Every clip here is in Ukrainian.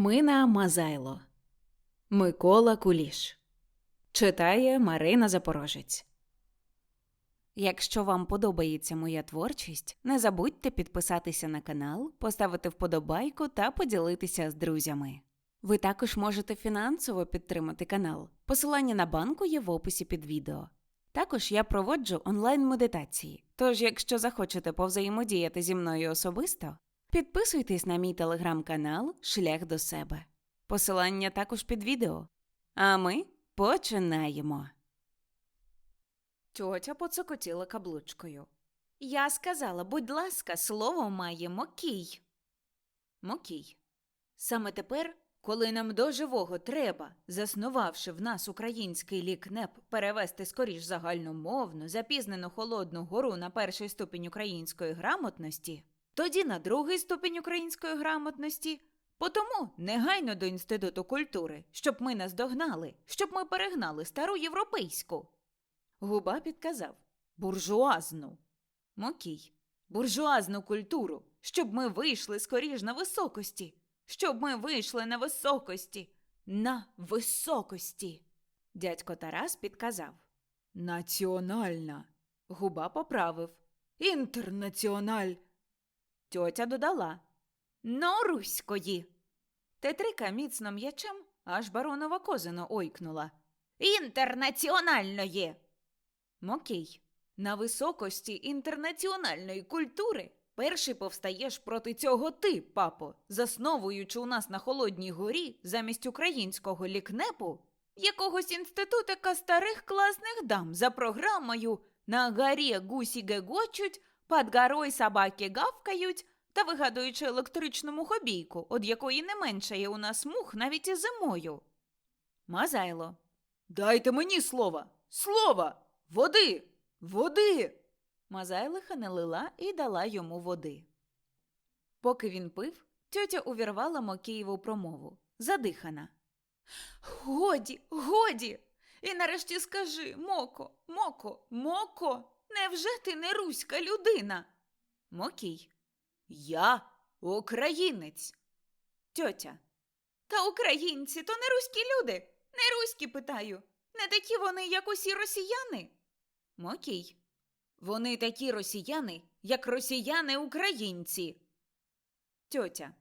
Мина Мазайло Микола Куліш Читає Марина Запорожець. Якщо вам подобається моя творчість, не забудьте підписатися на канал, поставити вподобайку та поділитися з друзями. Ви також можете фінансово підтримати канал. Посилання на банку є в описі під відео. Також я проводжу онлайн-медитації. Тож, якщо захочете повзаємодіяти зі мною особисто, підписуйтесь на мій телеграм-канал Шлях до себе. Посилання також під відео. А ми починаємо. Тьотя поцокотіла каблучкою. Я сказала, будь ласка, слово має Мокій. Мокій. Саме тепер, коли нам до живого треба, заснувавши в нас український лікнеп, перевести скоріш загальномовну, запізнену холодну гору на перший ступінь української грамотності, тоді на другий ступінь української грамотності, потому негайно до Інституту культури, щоб ми нас догнали, щоб ми перегнали стару європейську. Губа підказав буржуазну. Мокій. Буржуазну культуру, щоб ми вийшли скоріш на високості, щоб ми вийшли на високості, на високості. Дядько Тарас підказав. Національна. Губа поправив. Інтернаціональ. Тьотя додала. Норуської. Тетрика міцно м'ячем, аж баронова козино ойкнула. Інтернаціональної. Мокій. На високості інтернаціональної культури перший повстаєш проти цього ти, папо, засновуючи у нас на Холодній горі замість українського лікнепу якогось інститутика старих класних дам за програмою «На горі гусі гегочуть, під горой собаки гавкають» та вигадуючи електричну мухобійку, од якої не меншає у нас мух навіть і зимою. Мазайло. Дайте мені слова! Слова! Води! Води! Мазайлиха налила і дала йому води. Поки він пив, тьотя увірвала Мокієву промову. Задихана. Годі, годі. І нарешті скажи, Моко, Моко, Моко, невже ти не руська людина? Мокій. Я українець. Тьотя. Та українці то не руські люди. Не руські, питаю. Не такі вони, як усі росіяни. Мокій. Вони такі росіяни, як росіяни-українці. Тьотя.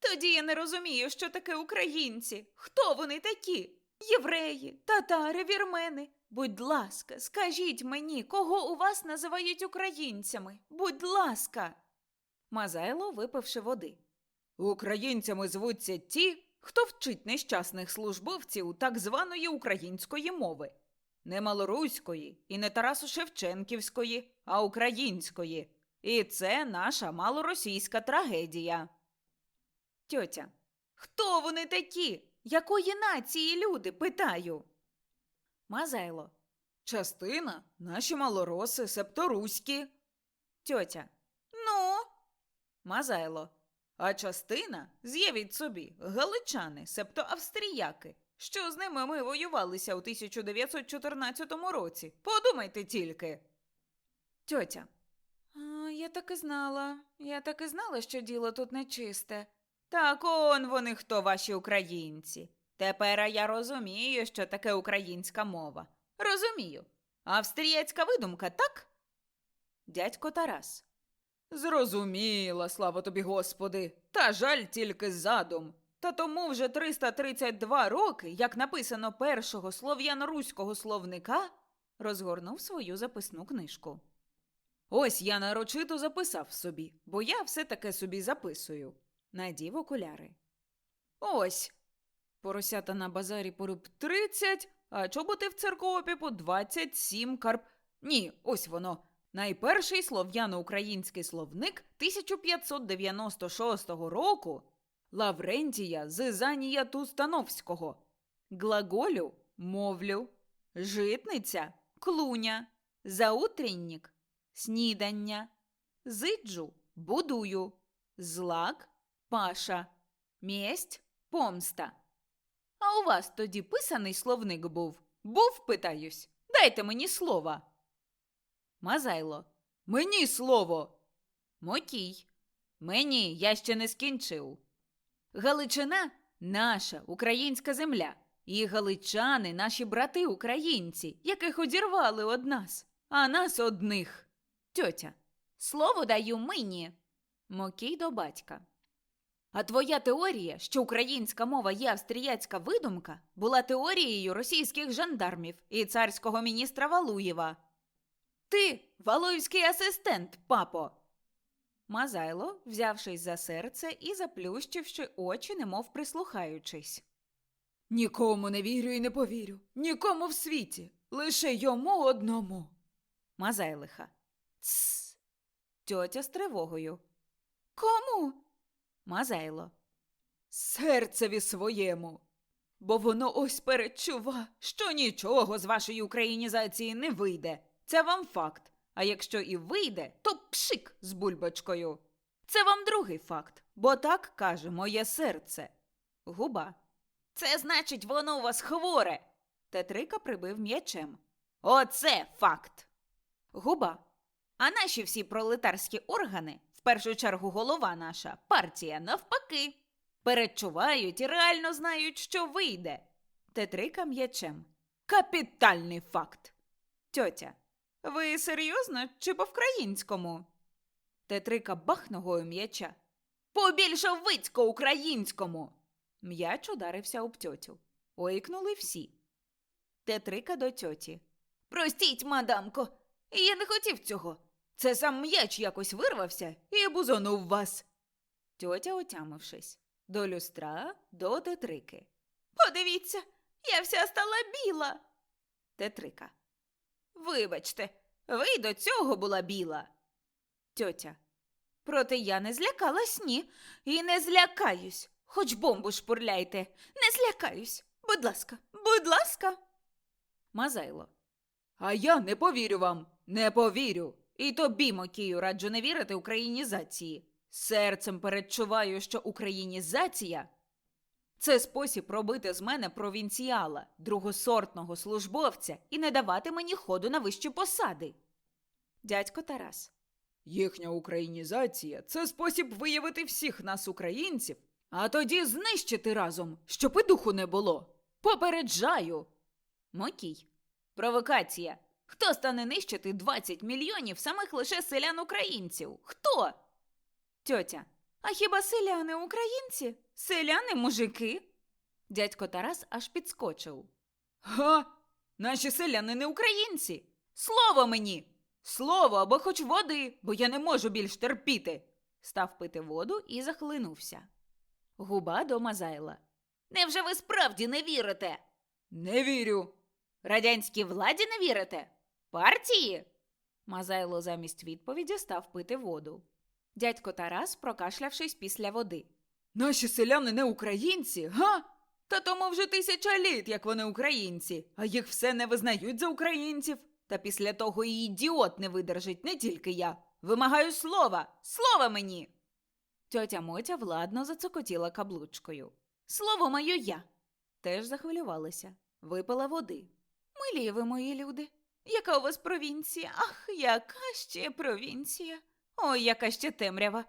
Тоді я не розумію, що таке українці. Хто вони такі? Євреї, татари, вірмени. Будь ласка, скажіть мені, кого у вас називають українцями? Будь ласка. Мазайло, випивши води. Українцями звуться ті, хто вчить нещасних службовців так званої української мови. Не малоруської і не Тарасу Шевченківської, а української. І це наша малоросійська трагедія. Тьотя. Хто вони такі? Якої нації люди? питаю. Мазайло. Частина наші малороси, себто руські. Тьотя. Ну. Мазайло. А частина, з'явіть собі, галичани, себто австріяки. Що з ними ми воювалися у 1914 році? Подумайте тільки. Тьотя. Я так і знала. Я так і знала, що діло тут нечисте. Так он вони хто ваші українці. Тепер я розумію, що таке українська мова. Розумію. Австрієцька видумка, так? Дядько Тарас. Зрозуміла, слава тобі, Господи. Та жаль тільки задум. Та тому вже 332 роки, як написано першого слов'яно-руського словника, розгорнув свою записну книжку. Ось я нарочито записав собі, бо я все таке собі записую. Надів окуляри. Ось. Поросята на базарі поруб 30, а чоботи в церкові по 27 карп. Ні, ось воно. Найперший слов'яно-український словник 1596 року Лаврентія Зизанія Тустановського. Глаголю мовлю, житниця клуня, заутріннік снідання, зиджу будую, злак паша, мєсть помста. А у вас тоді писаний словник був? Був, питаюсь. Дайте мені слова. Мазайло. Мені слово. Мотій. Мені я ще не скінчив. Галичина наша українська земля. І галичани, наші брати українці, яких одірвали од нас, а нас одних. Тьотя. Слово даю мені. Мокій до батька. А твоя теорія, що українська мова є австріяцька видумка, була теорією російських жандармів і царського міністра Валуєва. Ти валуївський асистент, папо. Мазайло, взявшись за серце і заплющивши очі, немов прислухаючись. Нікому не вірю і не повірю. Нікому в світі. Лише йому одному. Мазайлиха. Тсс. Тьотя з тривогою. Кому? Мазайло. Серцеві своєму. Бо воно ось передчува, що нічого з вашої українізації не вийде. Це вам факт. А якщо і вийде, то пшик з бульбочкою. Це вам другий факт, бо так каже моє серце. Губа. Це значить, воно у вас хворе. Тетрика прибив м'ячем. Оце факт. Губа. А наші всі пролетарські органи, в першу чергу голова наша, партія, навпаки, передчувають і реально знають, що вийде. Тетрика м'ячем. Капітальний факт. Тьотя. Ви серйозно чи по-вкраїнському? Тетрика бах ногою м'яча. По-більшовицько українському. М'яч ударився об тьотю. Ойкнули всі. Тетрика до тьоті. Простіть, мадамко, я не хотів цього. Це сам м'яч якось вирвався і бузонув вас. Тьотя, отямившись, до люстра, до тетрики. Подивіться, я вся стала біла. Тетрика. Вибачте, ви й до цього була біла. Тьотя. Проте я не злякалась, ні, і не злякаюсь. Хоч бомбу шпурляйте. Не злякаюсь. Будь ласка, будь ласка. Мазайло. А я не повірю вам, не повірю. І тобі, Мокію, раджу не вірити українізації. Серцем передчуваю, що українізація це спосіб робити з мене провінціала, другосортного службовця і не давати мені ходу на вищі посади. Дядько Тарас. Їхня українізація це спосіб виявити всіх нас, українців, а тоді знищити разом, щоб і духу не було. Попереджаю. Мокій. Провокація. Хто стане нищити 20 мільйонів самих лише селян українців? Хто? Тьотя. А хіба селяни українці? Селяни мужики? Дядько Тарас аж підскочив. Га? Наші селяни не українці. Слово мені! Слово або хоч води, бо я не можу більш терпіти. Став пити воду і захлинувся. Губа до Мазайла. Невже ви справді не вірите? Не вірю. Радянській владі не вірите? Партії? Мазайло замість відповіді став пити воду. Дядько Тарас, прокашлявшись після води. Наші селяни не українці, га? Та тому вже тисяча літ, як вони українці, а їх все не визнають за українців. Та після того і ідіот не видержить, не тільки я. Вимагаю слова, слова мені. Тьотя Мотя владно зацокотіла каблучкою. Слово маю я. Теж захвилювалася, випила води. Милі ви, мої люди. Яка у вас провінція? Ах, яка ще провінція? Ой, яка ще темрява.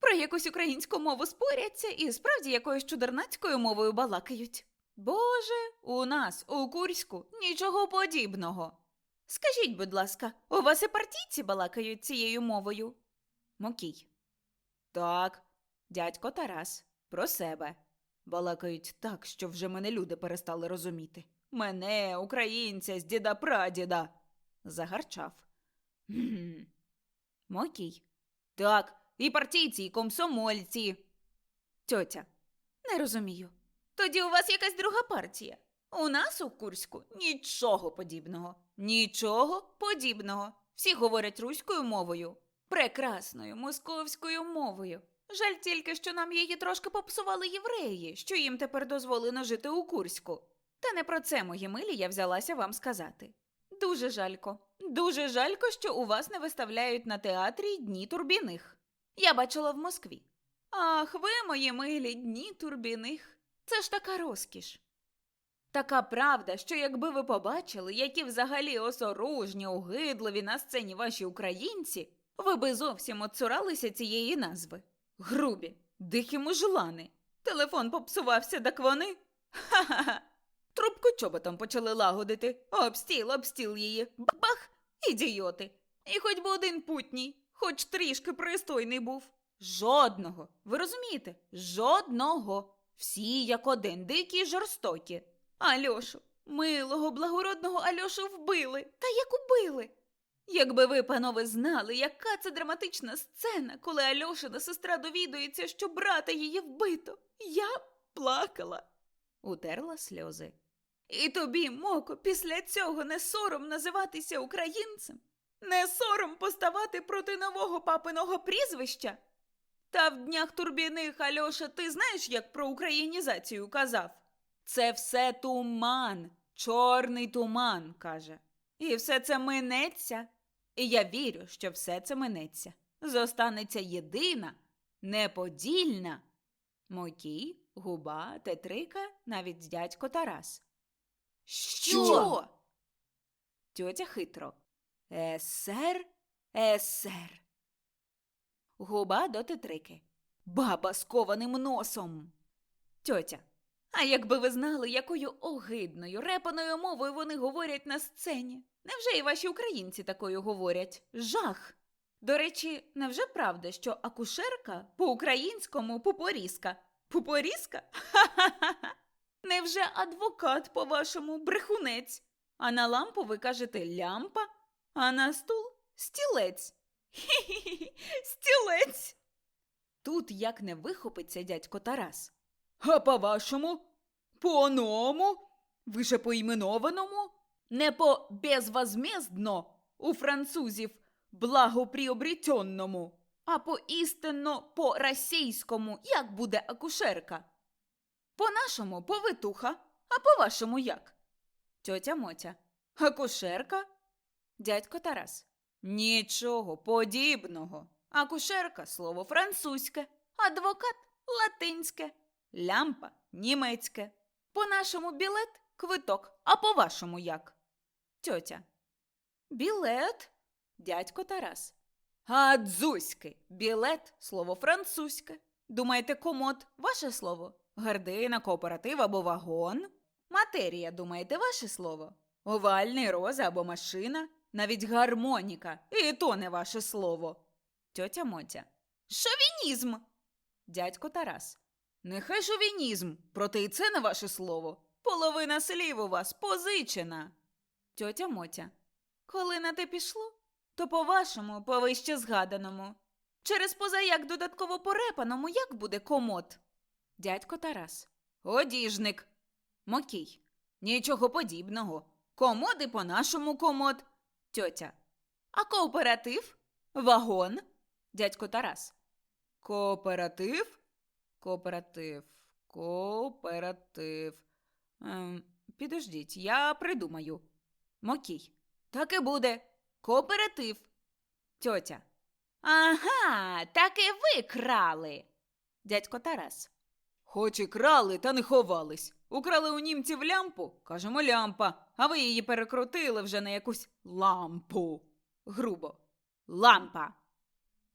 Про якусь українську мову споряться і справді якоюсь чудернацькою мовою балакають. Боже, у нас, у Курську, нічого подібного. Скажіть, будь ласка, у вас і партійці балакають цією мовою? Мокій. Так, дядько Тарас, про себе. Балакають так, що вже мене люди перестали розуміти. Мене, українця, з діда прадіда. Загарчав. «Гм». Мокій. Так, і партійці, і комсомольці. Тьотя. Не розумію. Тоді у вас якась друга партія. У нас у Курську нічого подібного. Нічого подібного. Всі говорять руською мовою. Прекрасною московською мовою. Жаль тільки, що нам її трошки попсували євреї, що їм тепер дозволено жити у Курську. Та не про це, мої милі, я взялася вам сказати. Дуже жалько, дуже жалько, що у вас не виставляють на театрі дні турбіних. Я бачила в Москві. Ах, ви, мої милі, дні турбіних. Це ж така розкіш. Така правда, що якби ви побачили, які взагалі осоружні, огидливі на сцені ваші українці, ви би зовсім оцуралися цієї назви. Грубі, дихі мужлани. Телефон попсувався, так вони. Ха-ха-ха. Трубку чоботом почали лагодити. Обстіл, обстіл її. Бах! Ідіоти. І хоч би один путній, хоч трішки пристойний був. Жодного. Ви розумієте? Жодного. Всі як один, дикі й жорстокі. Альошу, милого, благородного Альошу вбили. Та як убили? Якби ви, панове, знали, яка це драматична сцена, коли Альошина сестра довідується, що брата її вбито. Я плакала. Утерла сльози. І тобі, Моко, після цього не сором називатися українцем? Не сором поставати проти нового папиного прізвища? Та в днях турбіних, Альоша, ти знаєш, як про українізацію казав? Це все туман, чорний туман, каже. І все це минеться. І я вірю, що все це минеться. Зостанеться єдина, неподільна. Мокій, губа, тетрика, навіть дядько Тарас. Що? Тьотя хитро. Есер, есер. Губа до тетрики. Баба з кованим носом. Тьотя. А якби ви знали, якою огидною, репаною мовою вони говорять на сцені. Невже і ваші українці такою говорять? Жах. До речі, невже правда, що акушерка по-українському пупорізка? Пупорізка? Ха-ха-ха. Невже адвокат, по-вашому, брехунець? А на лампу ви кажете лямпа, а на стул стілець. Хі-хі-хі, стілець. Тут як не вихопиться дядько Тарас. А по-вашому? По-ному? Ви же по іменованому? Не по безвозмездно у французів благоприобретенному, а по істинно по російському, як буде акушерка? По-нашому повитуха, а по-вашому як? Тьотя Мотя. Акушерка? Дядько Тарас. Нічого подібного. Акушерка слово французьке, адвокат латинське, лямпа німецьке. По-нашому білет квиток, а по-вашому як? Тьотя. Білет? Дядько Тарас. А дзузьки. Білет слово французьке. Думаєте, комод ваше слово? Гардина, кооператив або вагон? Матерія, думаєте, ваше слово? Овальний роза або машина? Навіть гармоніка. І то не ваше слово. Тьотя Мотя. Шовінізм. Дядько Тарас. Нехай шовінізм, проте і це не ваше слово. Половина слів у вас позичена. Тьотя Мотя. Коли на те пішло, то по-вашому, по вище згаданому. Через позаяк додатково порепаному як буде комод? Дядько Тарас. Одіжник. Мокій. Нічого подібного. Комоди по-нашому комод. Тьотя. А кооператив? Вагон. Дядько Тарас. Кооператив? Кооператив. Кооператив. Ем, підождіть, я придумаю. Мокій. Так і буде. Кооператив. Тьотя. Ага, так і ви крали. Дядько Тарас. Хоч і крали, та не ховались. Украли у німців лямпу, кажемо лямпа, а ви її перекрутили вже на якусь лампу. Грубо. Лампа.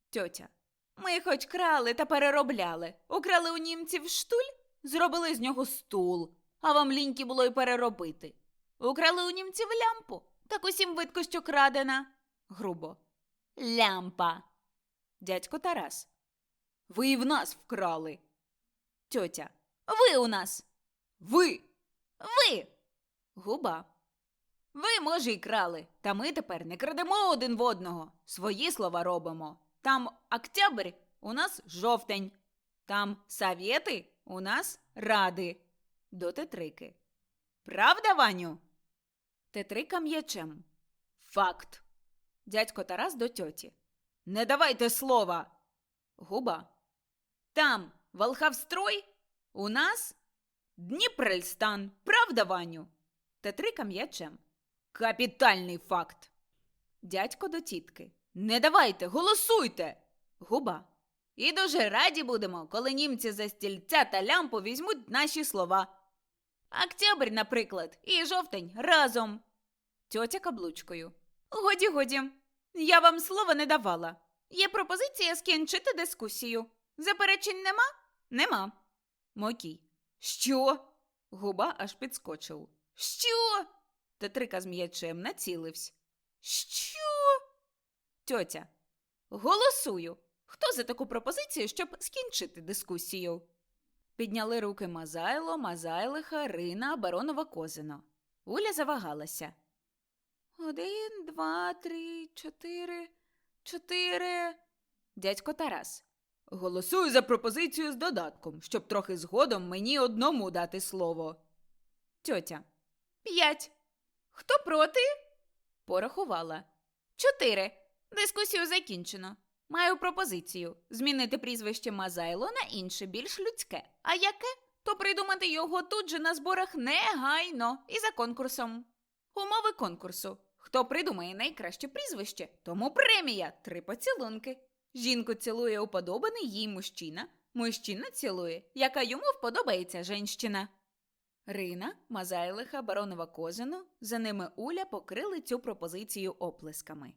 Тьотя. Ми хоч крали та переробляли. Украли у німців штуль, зробили з нього стул, а вам ліньки було й переробити. Украли у німців лямпу, так усім видко, що крадена. Грубо. Лямпа. Дядько Тарас. Ви і в нас вкрали. Тьотя. Ви у нас. Ви. Ви. Губа. Ви, може, й крали, та ми тепер не крадемо один в одного. Свої слова робимо. Там октябрь, у нас жовтень. Там совєти, у нас ради. До тетрики. Правда, Ваню? Тетрика м'ячем. Факт. Дядько Тарас до тьоті. Не давайте слова. Губа. Там Волхавстрой, у нас Дніпрельстан. Правда, Ваню? Тетрика м'ячем. Капітальний факт. Дядько до тітки. Не давайте, голосуйте. Губа. І дуже раді будемо, коли німці за стільця та лямпу візьмуть наші слова. Октябрь, наприклад, і жовтень разом. Тьотя каблучкою. Годі, годі. Я вам слова не давала. Є пропозиція скінчити дискусію. Заперечень нема? Нема. Мокій. Що? Губа аж підскочив. Що? Тетрика з м'ячем націлився. Що? Тьотя. Голосую. Хто за таку пропозицію, щоб скінчити дискусію? Підняли руки Мазайло, Мазайлиха, Рина, Баронова Козино. Уля завагалася. Один, два, три, чотири, чотири. Дядько Тарас. Голосую за пропозицію з додатком, щоб трохи згодом мені одному дати слово. Тьотя. П'ять. Хто проти? Порахувала. Чотири. Дискусію закінчено. Маю пропозицію змінити прізвище Мазайло на інше, більш людське. А яке? То придумати його тут же на зборах негайно і за конкурсом. Умови конкурсу. Хто придумає найкраще прізвище, тому премія три поцілунки. Жінку цілує уподобаний їй мужчина, мужчина цілує, яка йому вподобається женщина. Рина, Мазайлиха, Баронова Козину, за ними Уля покрили цю пропозицію оплесками.